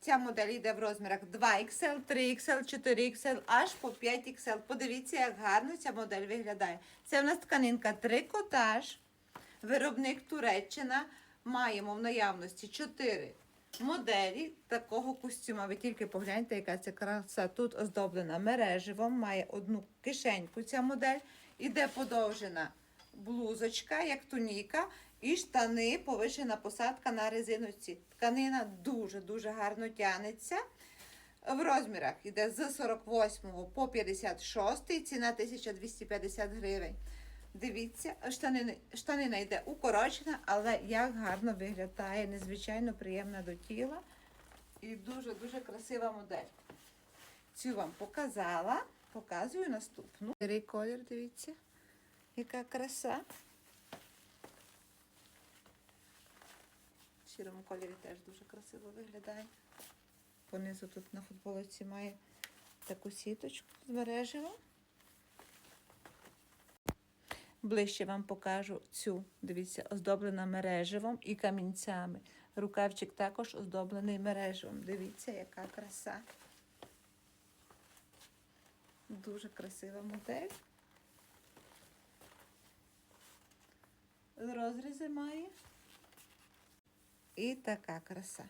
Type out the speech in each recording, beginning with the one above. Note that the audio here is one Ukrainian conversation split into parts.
Ця модель йде в розмірах 2XL, 3XL, 4XL, аж по 5XL. Подивіться, як гарно ця модель виглядає. Це в нас тканинка трикотаж. Виробник Туреччина. Маємо в наявності 4 моделі такого костюма. Ви тільки погляньте, яка це краса. Тут оздоблена мереживом, має одну кишеньку ця модель. Іде подовжена блузочка, як туніка, і штани, повишена посадка на резиночці. Тканина дуже-дуже гарно тянеться. В розмірах йде з 48 по 56, ціна 1250 гривень. Дивіться, штанина, штанина йде укорочена, але як гарно виглядає, незвичайно приємна до тіла. І дуже-дуже красива модель. Цю вам показала. Показую наступну. Сірий колір, дивіться, яка краса. Сірому кольорі теж дуже красиво виглядає. Понизу тут на футболці має таку сіточку з мережево. Ближче вам покажу цю, дивіться, оздоблена мереживом і камінцями. Рукавчик також оздоблений мереживом. Дивіться, яка краса. Дуже красива модель. Розрізи має. І така краса.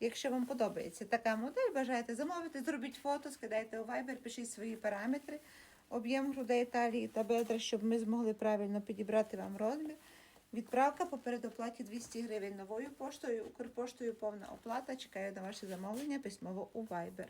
Якщо вам подобається така модель, бажаєте замовити, зробіть фото, скидайте у Viber, пишіть свої параметри, об'єм грудей, талії та бедра, щоб ми змогли правильно підібрати вам розмір. Відправка по передоплаті 200 гривень новою поштою, Укрпоштою повна оплата. Чекаю на ваше замовлення письмово у Viber.